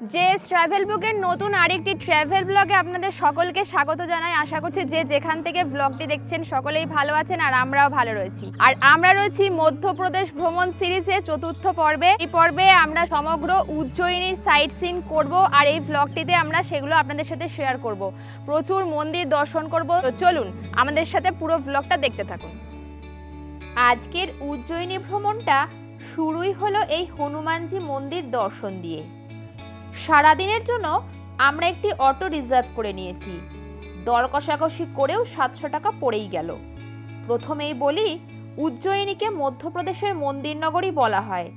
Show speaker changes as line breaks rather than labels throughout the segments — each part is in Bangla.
যে ট্রাভেল বুকের নতুন আরেকটি ট্রাভেল ব্লগে আপনাদের সকলকে স্বাগত জানাই। আশা করছি যে যেখান থেকে ব্লগটি দেখছেন, সকলেই ভালো আছেন আর আমরাও ভালো রয়েছি। আর আমরা রয়েছি মধ্যপ্রদেশ ভ্রমণ সিরিজে চতুর্থ পর্বে। এই পর্বে আমরা সমগ্র উজ্জয়িনীর সাইট সিন করব আর এই ব্লগটিতে আমরা সেগুলো আপনাদের সাথে শেয়ার করব। প্রচুর মন্দির দর্শন করব। চলুন, আমাদের সাথে পুরো ব্লগটা দেখতে থাকুন। আজকের উজ্জয়িনী ভ্রমণটা শুরুই হলো এই হনুমানজি মন্দির দর্শন দিয়ে। সারাদিনের জন্য আমরা একটি অটো রিজার্ভ করে নিয়েছি। দর কষাকষি করেও সাতশো টাকা পড়েই গেল। প্রথমেই বলি, উজ্জয়িনীকে মধ্যপ্রদেশের মন্দির নগরী বলা হয়,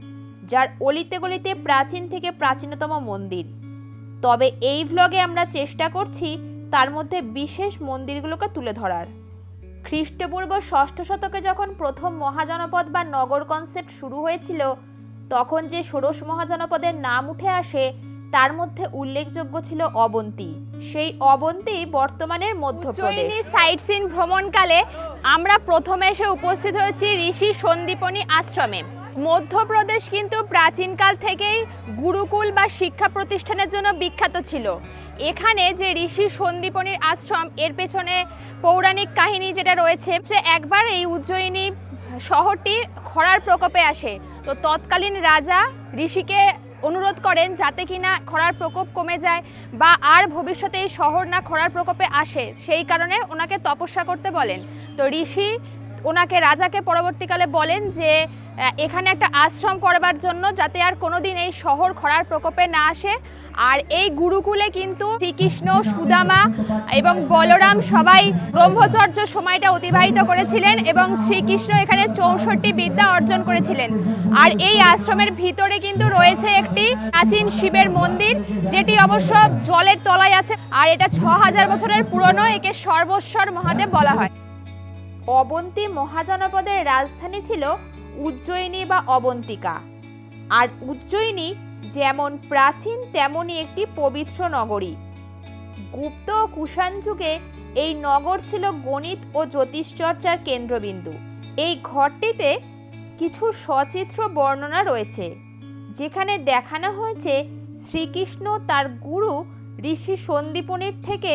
যার অলিতে গলিতে প্রাচীন থেকে প্রাচীনতম মন্দির। তবে এই ভ্লগে আমরা চেষ্টা করছি তার মধ্যে বিশেষ মন্দিরগুলোকে তুলে ধরার। খ্রিস্টপূর্ব ষষ্ঠ শতকে যখন প্রথম মহাজনপদ বা নগর কনসেপ্ট শুরু হয়েছিল, তখন যে ষোড়শ মহাজনপদের নাম উঠে আসে তার মধ্যে উল্লেখযোগ্য ছিল অবন্তী। সেই অবন্তী বর্তমানের মধ্যপ্রদেশ। সাইট সিন ভ্রমণকালে আমরা প্রথমে এসে উপস্থিত হয়েছি ঋষি সন্দীপনী আশ্রমে। মধ্যপ্রদেশ কিন্তু প্রাচীনকাল থেকেই গুরুকুল বা শিক্ষা প্রতিষ্ঠানের জন্য বিখ্যাত ছিল। এখানে যে ঋষি সন্দীপনীর আশ্রম, এর পেছনে পৌরাণিক কাহিনী যেটা রয়েছে, সে একবার এই উজ্জয়িনী শহরটি খরার প্রকোপে আসে। তো তৎকালীন রাজা ঋষিকে অনুরোধ করেন যাতে কিনা খরার প্রকোপ কমে যায় বা আর ভবিষ্যতে এই শহর না খরার প্রকোপে আসে, সেই কারণে ওনাকে তপস্যা করতে বলেন। তো ঋষি ওনাকে রাজাকে পরবর্তীকালে বলেন যে এখানে একটা আশ্রম করবার জন্য যাতে আর কোনোদিন এই শহর খরার প্রকোপে না আসে। আর এই গুরুকুলে কিন্তু শ্রীকৃষ্ণ, সুদামা এবং বলরাম সবাই ব্রহ্মচর্য সময়টা অতিবাহিত করেছিলেন এবং শ্রীকৃষ্ণ এখানে চৌষট্টি বিদ্যা অর্জন করেছিলেন। আর এই আশ্রমের ভিতরে কিন্তু রয়েছে একটি প্রাচীন শিবের মন্দির, যেটি অবশ্য জলের তলায় আছে, আর এটা ছ হাজার বছরের পুরনো, একে সর্বস্বর মহাদেব বলা হয়। অবন্তী মহাজনপদের রাজধানী ছিল উজ্জয়িনী বা অবন্তিকা। আর উজ্জয়িনী যেমন প্রাচীন, তেমনই একটি পবিত্র নগরী। গুপ্ত ও কুষাণ যুগে এই নগর ছিল গণিত ও জ্যোতিষচর্চার কেন্দ্রবিন্দু। এই ঘরটিতে কিছু সচিত্র বর্ণনা রয়েছে, যেখানে দেখানো হয়েছে শ্রীকৃষ্ণ তার গুরু ঋষি সন্দীপনির থেকে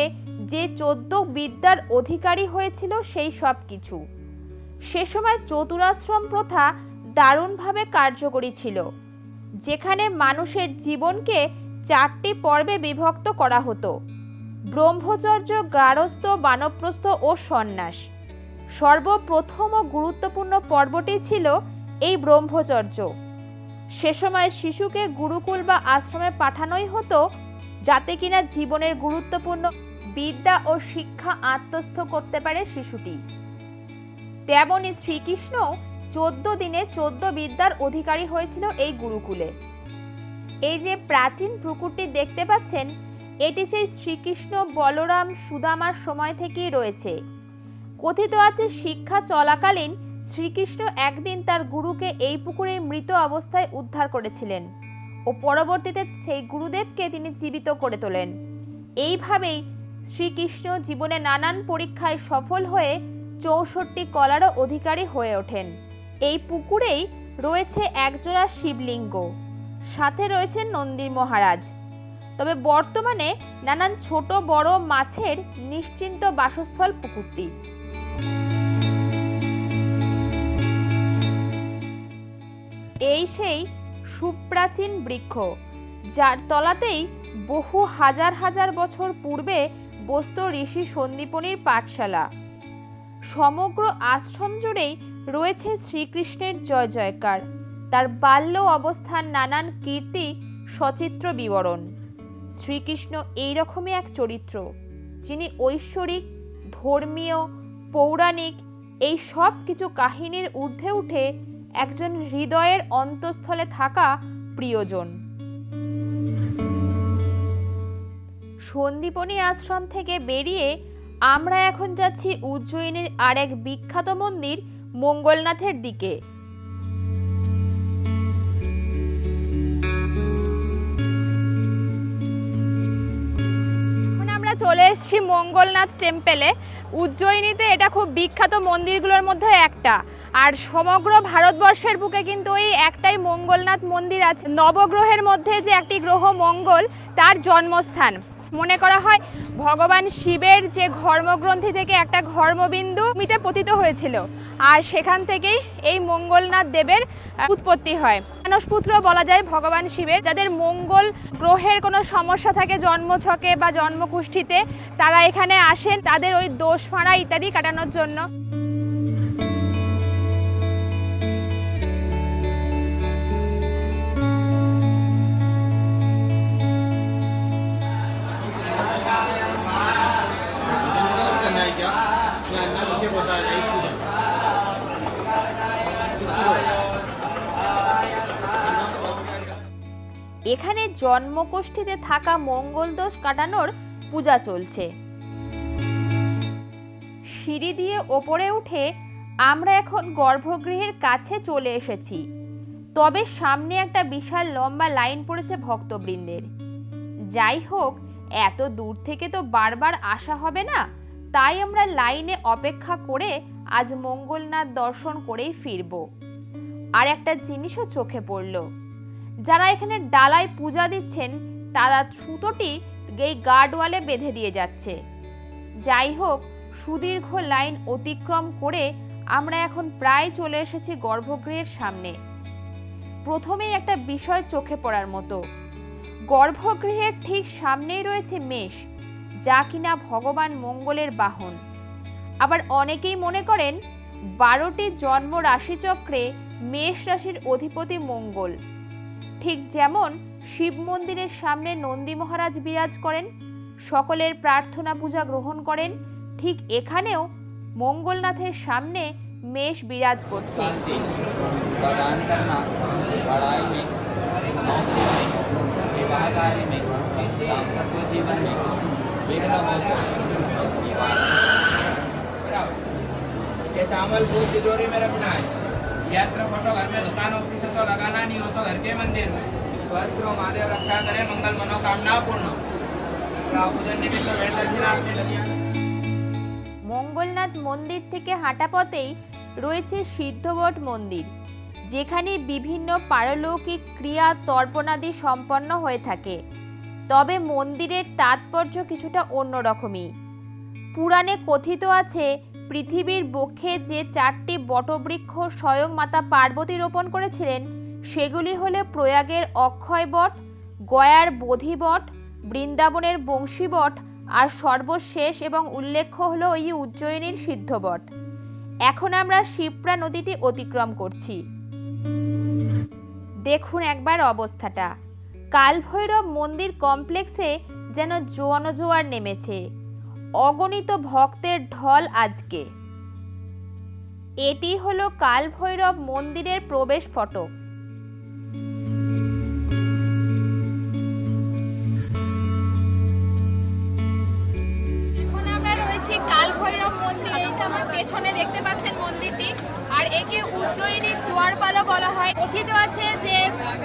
যে চোদ্দ বিদ্যার অধিকারী হয়েছিল সেই সব কিছু। সে সময় চতুরাশ্রম প্রথা দারুণভাবে কার্যকরী ছিল, যেখানে মানুষের জীবনকে চারটি পর্বে বিভক্ত করা হতো, ব্রহ্মচর্য গারস্থ বানপ্রস্থ ও সন্ন্যাস। সর্বপ্রথম ও গুরুত্বপূর্ণ পর্বটি ছিল এই ব্রহ্মচর্য। সে সময় শিশুকে গুরুকুল বা আশ্রমে পাঠানোই হতো, যাতে কিনা জীবনের গুরুত্বপূর্ণ বিদ্যা ও শিক্ষা আত্মস্থ করতে পারে শিশুটি। তেমনই শ্রীকৃষ্ণ চোদ্দ দিনে চোদ্দ বিদ্যার অধিকারী হয়েছিল এই গুরুকুলে। এই যে প্রাচীন পুকুরটি দেখতে পাচ্ছেন, এটি সেই শ্রীকৃষ্ণ বলরাম সুদামার সময় থেকেই রয়েছে। কথিত আছে শিক্ষা চলাকালীন শ্রীকৃষ্ণ একদিন তার গুরুকে এই পুকুরে মৃত অবস্থায় উদ্ধার করেছিলেন ও পরবর্তীতে সেই গুরুদেবকে তিনি জীবিত করে তোলেন। এইভাবেই শ্রীকৃষ্ণ জীবনে নানান পরীক্ষায় সফল হয়ে চৌষট্টি কলারও অধিকারী হয়ে ওঠেন। এই পুকুরেই রয়েছে একজোড়া শিবলিঙ্গ। সাথে রয়েছেন নন্দীর মহারাজ। তবে বর্তমানে নানান ছোট বড় মাছের নিশ্চিন্ত বাসস্থল পুকুরটি। এই সেই সুপ্রাচীন বৃক্ষ, যার তলাতেই বহু হাজার হাজার বছর পূর্বে বসত ঋষি সন্দীপনীর পাঠশালা। সমগ্র আশ্রম জুড়েই রয়েছে শ্রীকৃষ্ণের জয় জয়কার। তার বাল্য অবস্থান, নানান কীর্তি, সচিত্র বিবরণ। শ্রীকৃষ্ণ এইরকমই এক চরিত্র, যিনি ঐশ্বরিক, ধর্মীয়, পৌরাণিক, এই সব কিছু কাহিনীর ঊর্ধ্বে উঠে একজন হৃদয়ের অন্তঃস্থলে থাকা প্রিয়জন। সন্দীপনী আশ্রম থেকে বেরিয়ে আমরা এখন যাচ্ছি উজ্জয়িনীর আরেক বিখ্যাত মন্দির মঙ্গলনাথের দিকে। চলে এসেছি মঙ্গলনাথ টেম্পেলে উজ্জয়িনীতে এটা খুব বিখ্যাত মন্দিরগুলোর মধ্যে একটা। আর সমগ্র ভারতবর্ষের বুকে কিন্তু এই একটাই মঙ্গলনাথ মন্দির আছে। নবগ্রহের মধ্যে যে একটি গ্রহ মঙ্গল, তার জন্মস্থান। মনে করা হয় ভগবান শিবের যে ঘর্মগ্রন্থি থেকে একটা ঘর্মবিন্দু মিতে পতিত হয়েছিল। আর সেখান থেকেই এই মঙ্গলনাথ দেবের উৎপত্তি হয়। মানসপুত্র বলা যায় ভগবান শিবের। যাদের মঙ্গল গ্রহের কোনো সমস্যা থাকে জন্মছকে বা জন্মকুষ্ঠিতে তারা এখানে আসেন। তাদের ওই দোষ ফাঁড়া ইত্যাদি কাটানোর জন্য। এখানে জন্মকোষ্ঠীতে থাকা মঙ্গল দোষ কাটানোর পূজা চলছে। সিঁড়ি দিয়ে ওপরে উঠে আমরা এখন গর্ভগৃহের কাছে চলে এসেছি। তবে সামনে একটা বিশাল লম্বা লাইন পড়েছে ভক্তবৃন্দের। যাই হোক, এত দূর থেকে তো বারবার আসা হবে না, তাই আমরা লাইনে অপেক্ষা করে আজ মঙ্গলনাথ দর্শন করেই ফিরব। আর একটা জিনিসও চোখে পড়ল। যারা এখানে ডালায় পূজা দিচ্ছেন, তারা ছুতোটি এই গার্ডওয়ালে বেঁধে দিয়ে যাচ্ছে। যাই হোক, সুদীর্ঘ লাইন অতিক্রম করে আমরা এখন প্রায় চলে এসেছি গর্ভগৃহের সামনে। প্রথমেই একটা বিষয় চোখে পড়ার মতো। গর্ভগৃহের ঠিক সামনেই রয়েছে মেষ, যা কিনা ভগবান মঙ্গলের বাহন। আবার অনেকেই মনে করেন, বারোটি জন্ম রাশিচক্রে মেষ রাশির অধিপতি মঙ্গল। ঠিক যেমন শিব মন্দিরের সামনে নন্দী মহারাজ বিরাজ করেন সকলের প্রার্থনা পূজা গ্রহণ করেন ঠিক এখানেও মঙ্গলনাথের সামনে মেষ বিরাজ করছে
शांति प्रदान करना पढ़ाई में नौकरी में विवाह कार्य में दाम्पत्य जीवन में विघ्न
ये चावल को तिजोरी में रखना है यंत्र फोटो घर में दुकान ऑफिस में तो लगाना नहीं हो तो घर के मंदिर में स्वस्थ रहो महादेव रक्षा करे मंगल मनोकामना पूर्ण हो। राहु पूजन निमित्त भेंट दक्षिणा आपने दुनिया
মঙ্গলনাথ মন্দির থেকে হাঁটা পথেই রয়েছে সিদ্ধবট মন্দির যেখানে বিভিন্ন পারলৌকিক ক্রিয়া তর্পণাদি সম্পন্ন হয়ে থাকে তবে মন্দিরের তাৎপর্য কিছুটা অন্যরকমই পুরাণে কথিত আছে পৃথিবীর বক্ষে যে চারটি বটবৃক্ষ স্বয়ং মাতা পার্বতী রোপণ করেছিলেন, সেগুলি হলো প্রয়াগের অক্ষয় বট, গয়ার বোধি বট, বৃন্দাবনের বংশী বট আর সর্বশেষ এবং উল্লেখ্য হলো এই উজ্জয়িনীর সিদ্ধবট এখন আমরা শিপ্রা নদীটি অতিক্রম করছি। দেখুন একবার অবস্থাটা। কালভৈরব মন্দির কমপ্লেক্সে যেন জোয়ানো জোয়ার নেমেছে। অগণিত ভক্তের ঢল আজকে। এটি হলো কালভৈরব মন্দিরের প্রবেশ ফটক। রয়েছি কালভৈরব মন্দির। এই যে আমার পেছনে দেখতে পাচ্ছেন মন্দিরটি। আর একে উজ্জয়িনীর দুয়ারপালা বলা হয়। কথিত আছে যে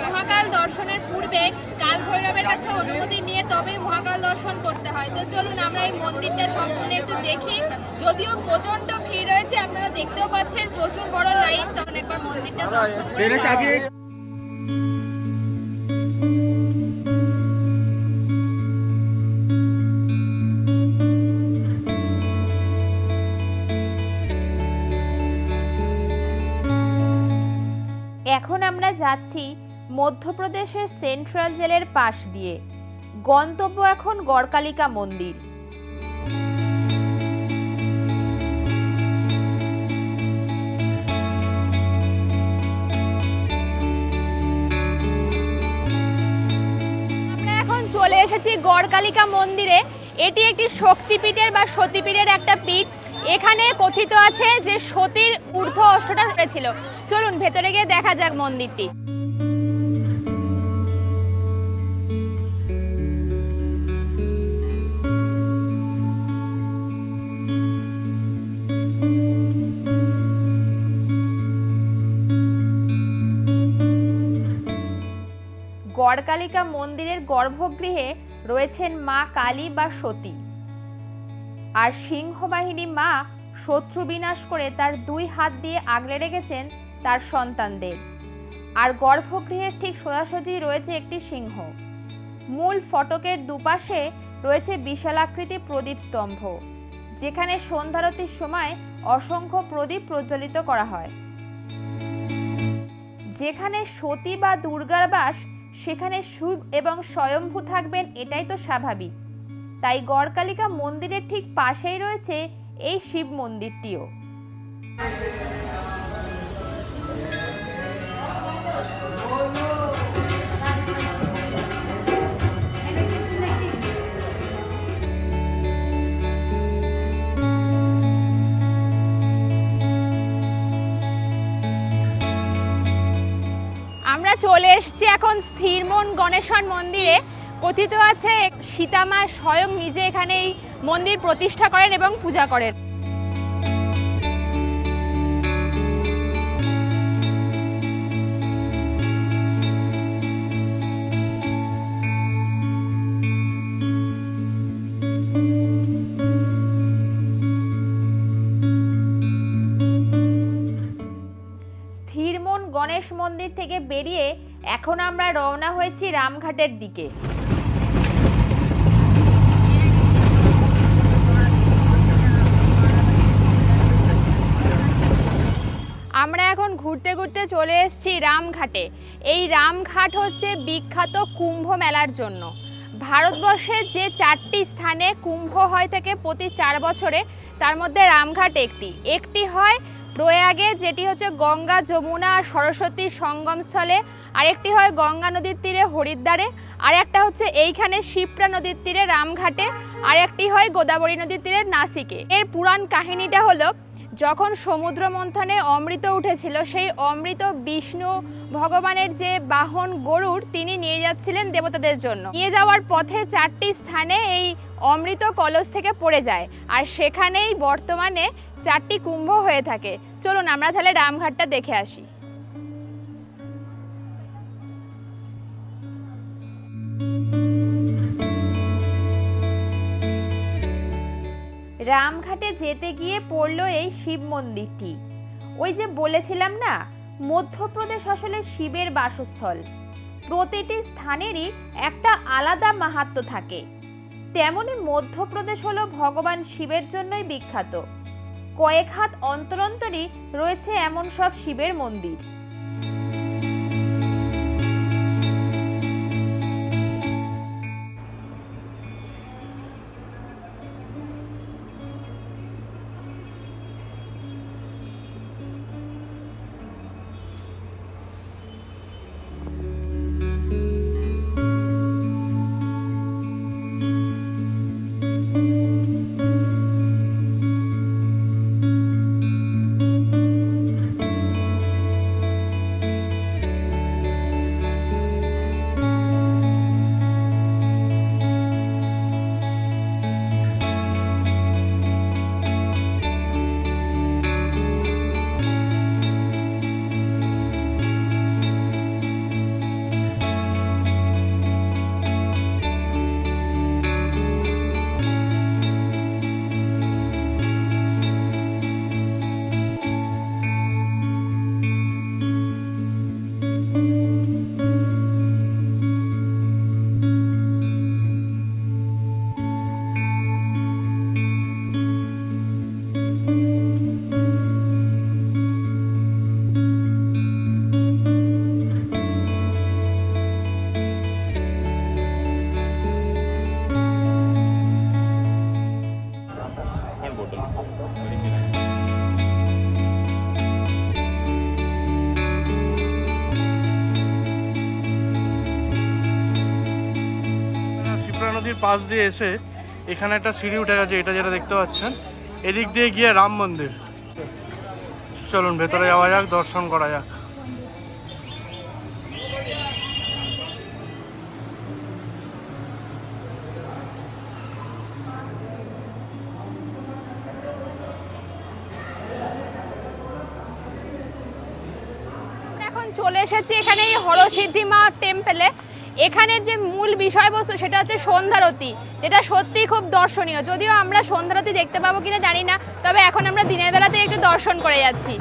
মহাকাল দর্শনের পূর্বে কাল ভৈরবের কাছে অনুমতি নিয়ে তবেই মহাকাল দর্শন করতে হয়। তো চলুন আমরা এই মন্দিরটা সম্পূর্ণ একটু দেখি। যদিও প্রচণ্ড ভিড় রয়েছে আপনারা দেখতেও পাচ্ছেন প্রচুর বড় লাইন। তখন একবার মন্দিরটা দর্শন যাচ্ছি মধ্যপ্রদেশের সেন্ট্রাল জেলের পাশ দিয়ে। গন্তব্য এখন গড়কালিকা মন্দির। চলে এসেছি গড়কালিকা মন্দিরে। এটি একটি শক্তিপীঠের বা সতীপীঠের একটা পীঠ। এখানে কথিত আছে যে সতীর ঊর্ধ্ব অষ্টটা হয়েছিল চলুন, ভেতরে গিয়ে দেখা যাক মন্দিরটি। গড়কালিকা মন্দিরের গর্ভগৃহে রয়েছেন মা কালী বা সতী। আর সিংহবাহিনী মা শত্রু বিনাশ করে তার দুই হাত দিয়ে আগলে রেখেছেন তার সন্তানদের। আর গর্ভগৃহের ঠিক সোজাসুজি রয়েছে একটি সিংহ। মূল ফটকের দুপাশে রয়েছে বিশালাকৃতি প্রদীপ স্তম্ভ, যেখানে সন্ধ্যারতির সময় অসংখ্য প্রদীপ প্রজ্বলিত করা হয়। যেখানে সতী বা দুর্গার বাস, সেখানে শিব এবং স্বয়ম্ভু থাকবেন, এটাই তো স্বাভাবিক। তাই গড়কালিকা মন্দিরের ঠিক পাশেই রয়েছে এই শিব মন্দিরটিও। আমরা চলে এসেছি এখন স্থিরমন গণেশ্বর মন্দিরে। কথিত আছে, সীতামা স্বয়ং নিজে এখানে এই মন্দির প্রতিষ্ঠা করেন এবং পূজা করেন। গণেশ মন্দির থেকে বেরিয়ে এখন আমরা রওনা হয়েছি রামঘাটের দিকে আমরা এখন ঘুরতে ঘুরতে চলে এসেছি রামঘাটে। এই রামঘাট হচ্ছে বিখ্যাত কুম্ভ মেলার জন্য। ভারতবর্ষে যে চারটি স্থানে কুম্ভ হয় থেকে প্রতি চার বছরে তার মধ্যে রামঘাট একটি। একটি হয় প্রয়াগে, যেটি হচ্ছে গঙ্গা, যমুনা আর সঙ্গমস্থলে আরেকটি হয় গঙ্গা নদীর তীরে হরিদ্বারে। আর একটা হচ্ছে এইখানে শিপ্রা নদীর তীরে রামঘাটে। আর একটি হয় গোদাবরী নদীর তীরে নাসিকে। এর পুরাণ কাহিনীটা হলো যখন সমুদ্র মন্থনে অমৃত উঠেছিল, সেই অমৃত বিষ্ণু ভগবানের যে বাহন গরুর, তিনি নিয়ে যাচ্ছিলেন দেবতাদের জন্য। নিয়ে যাওয়ার পথে চারটি স্থানে এই অমৃত কলস থেকে পড়ে যায়, আর সেখানেই বর্তমানে চারটি কুম্ভ হয়ে থাকে। চলুন আমরা তাহলে রামঘাটটা দেখে আসি। রামঘাটে যেতে গিয়ে পড়ল এই শিব মন্দিরটি। ওই যে বলেছিলাম না, মধ্যপ্রদেশ আসলে শিবের বাসস্থল। প্রতিটি স্থানেরই একটা আলাদা মাহাত্ম্য থাকে। তেমনি মধ্যপ্রদেশ হলো ভগবান শিবের জন্যই বিখ্যাত। কয়েক হাত অন্তর অন্তরই রয়েছে এমন সব শিবের মন্দির।
নদীর পাশ দিয়ে এসে এখানে একটা সিঁড়ি উঠে গেছে, এটা যেটা দেখতে পাচ্ছেন। এদিক দিয়ে গিয়ে রাম মন্দির। চলুন, ভেতরে যাওয়া যাক, দর্শন করা যাক।
চলে এসেছি এখানে এই হরসিদ্ধি মা টেম্পলে এখানের যে মূল বিষয়বস্তু সেটা হচ্ছে সন্ধ্যারতি, যেটা সত্যি খুব দর্শনীয়। যদিও আমরা সন্ধ্যারতি দেখতে পাবো কিনা জানি না, তবে এখন আমরা দিনের বেলাতে একটু দর্শন করে যাচ্ছি।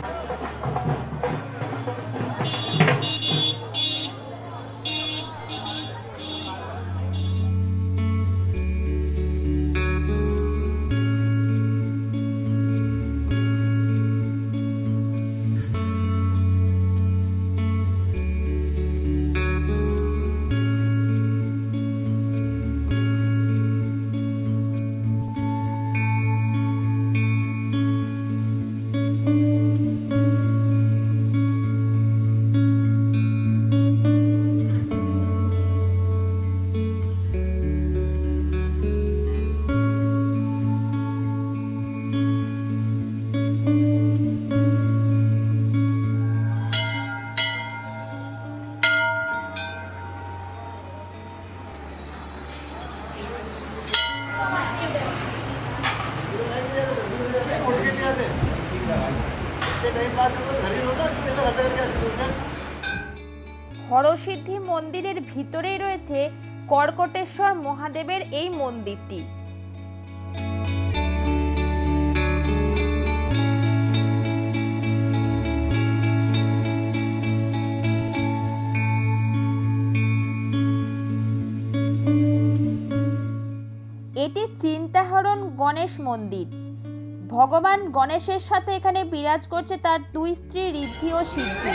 কর্কটেশ্বর মহাদেবের এই মন্দিরটি। এটি চিন্তাহরণ গণেশ মন্দির। ভগবান গণেশের সাথে এখানে বিরাজ করছে তার দুই স্ত্রী ঋদ্ধি ও সিদ্ধি।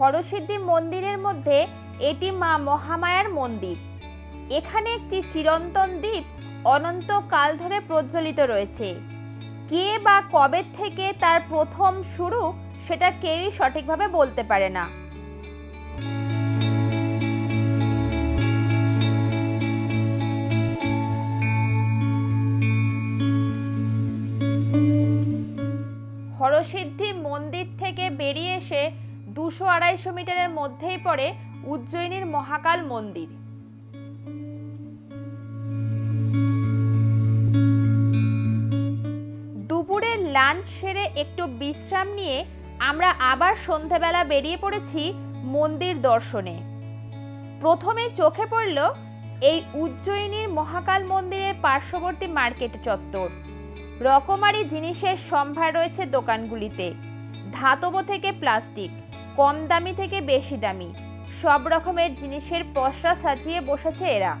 হরসিদ্ধি মন্দিরের মধ্যে এটি মা মহামায়ার মন্দির। এখানে একটি চিরন্তন দ্বীপ অনন্তকাল ধরে প্রজ্বলিত রয়েছে। কে বা কবে থেকে তার প্রথম শুরু সেটা কেউই সঠিকভাবে বলতে পারে না। হরসিদ্ধি মন্দির থেকে বেরিয়ে এসে দুশো আড়াইশো মিটারের মধ্যেই পড়ে উজ্জয়িনীর মহাকাল মন্দির। দুপুরের লাঞ্চ সেরে একটু বিশ্রাম নিয়ে আমরা আবার সন্ধেবেলা বেরিয়ে পড়েছি মন্দির দর্শনে। প্রথমে চোখে পড়ল এই উজ্জয়িনীর মহাকাল মন্দিরের পার্শ্ববর্তী মার্কেট চত্বর। রকমারি জিনিসের সম্ভার রয়েছে দোকানগুলিতে। ধাতব থেকে প্লাস্টিক, কম দামি থেকে বেশি দামি। সব রকমের জিনিসের পসরা সাজিয়ে বসেছে এরা।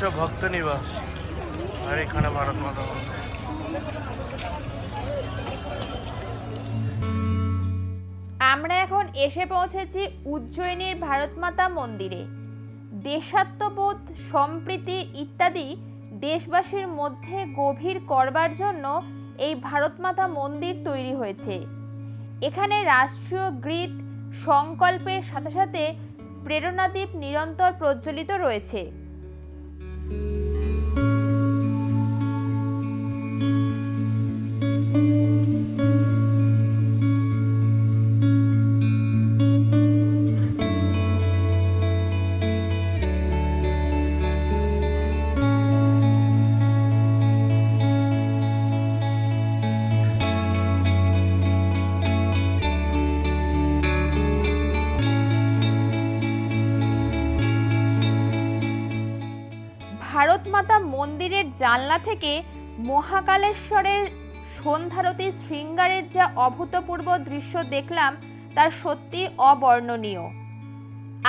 হচ্ছে ভক্ত নিবাস। আর এখানে ভারত মাতা
আমরা এখন এসে পৌঁছেছি উজ্জয়িনীর ভারতমাতা মন্দিরে। দেশাত্মবোধ, সম্প্রীতি ইত্যাদি দেশবাসীর মধ্যে গভীর করবার জন্য এই ভারতমাতা মন্দির তৈরি হয়েছে। এখানে রাষ্ট্রীয় গীত সংকল্পের সাথে সাথে প্রেরণাদ্বীপ নিরন্তর প্রজ্বলিত রয়েছে। Thank you. জানলা থেকে মহাকালেশ্বরের সন্ধ্যারতি শৃঙ্গারের যা অভূতপূর্ব দৃশ্য দেখলাম তার সত্যি অবর্ণনীয়।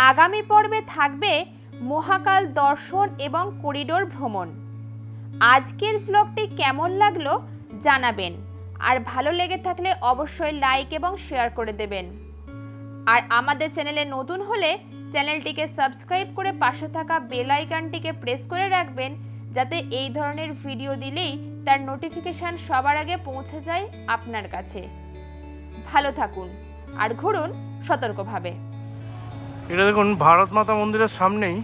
আগামী পর্বে থাকবে মহাকাল দর্শন এবং করিডোর ভ্রমণ। আজকের ব্লগটি কেমন লাগল জানাবেন, আর ভালো লেগে থাকলে অবশ্যই লাইক এবং শেয়ার করে দেবেন। আর আমাদের চ্যানেলে নতুন হলে চ্যানেলটিকে সাবস্ক্রাইব করে পাশে থাকা বেল আইকনটিকে প্রেস করে রাখবেন যাতে এই ধরনের ভিডিও দিলেই তার নোটিফিকেশান সবার আগে পৌঁছে যায় আপনার কাছে। ভালো থাকুন আর ঘুরুন সতর্কভাবে।
এটা দেখুন, ভারত মাতা মন্দিরের সামনেই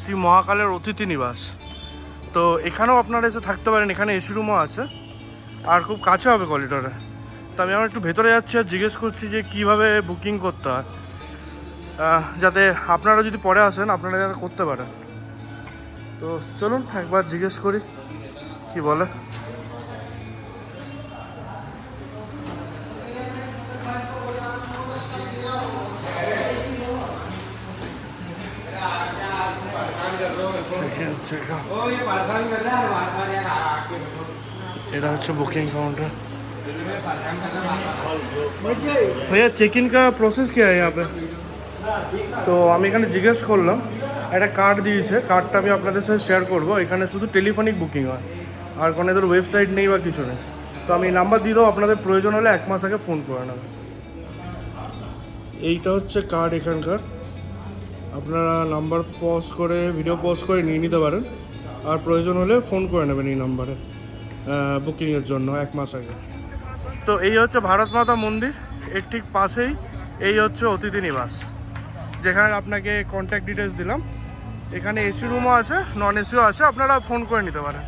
শ্রী মহাকালের অতিথি নিবাস। তো এখানেও আপনারা এসে থাকতে পারেন, এখানে এসি রুমও আছে। আর খুব কাছে হবে করিডোরে তো আমি আমার একটু ভেতরে যাচ্ছি আর জিজ্ঞেস করছি যে কীভাবে বুকিং করতে হয়। যাতে আপনারা যদি পরে আসেন, আপনারা যাতে করতে পারেন। তো চলুন একবার জিজ্ঞেস করি কি বলে সেকেন্ড চেক এটা হচ্ছে बुकिंग काउंटर भैया चेक इन का प्रोसेस क्या है यहाँ पे তো আমি এখানে জিজ্ঞেস করলাম একটা কার্ড দিয়েছে কার্ডটা আমি আপনাদের সাথে শেয়ার করব। এখানে শুধু টেলিফোনিক বুকিং হয়, আর কোনো এদের ওয়েবসাইট নেই বা কিছু নেই। তো আমি নাম্বার দিয়ে দেবো, আপনাদের প্রয়োজন হলে এক মাস আগে ফোন করে নেবেন। এইটা হচ্ছে কার্ড এখানকার। আপনারা নাম্বার পজ করে ভিডিও পজ করে নিয়ে নিতে পারেন। আর প্রয়োজন হলে ফোন করে নেবেন এই নাম্বারে বুকিংয়ের জন্য এক মাস আগে। তো এই হচ্ছে ভারত মাতা মন্দির, এর ঠিক পাশেই। এই হচ্ছে অতিথি নিবাস, যেখানে আপনাকে কন্ট্যাক্ট ডিটেলস দিলাম। এখানে এসি রুমও আছে নন এসিও আছে আপনারা ফোন করে নিতে পারেন।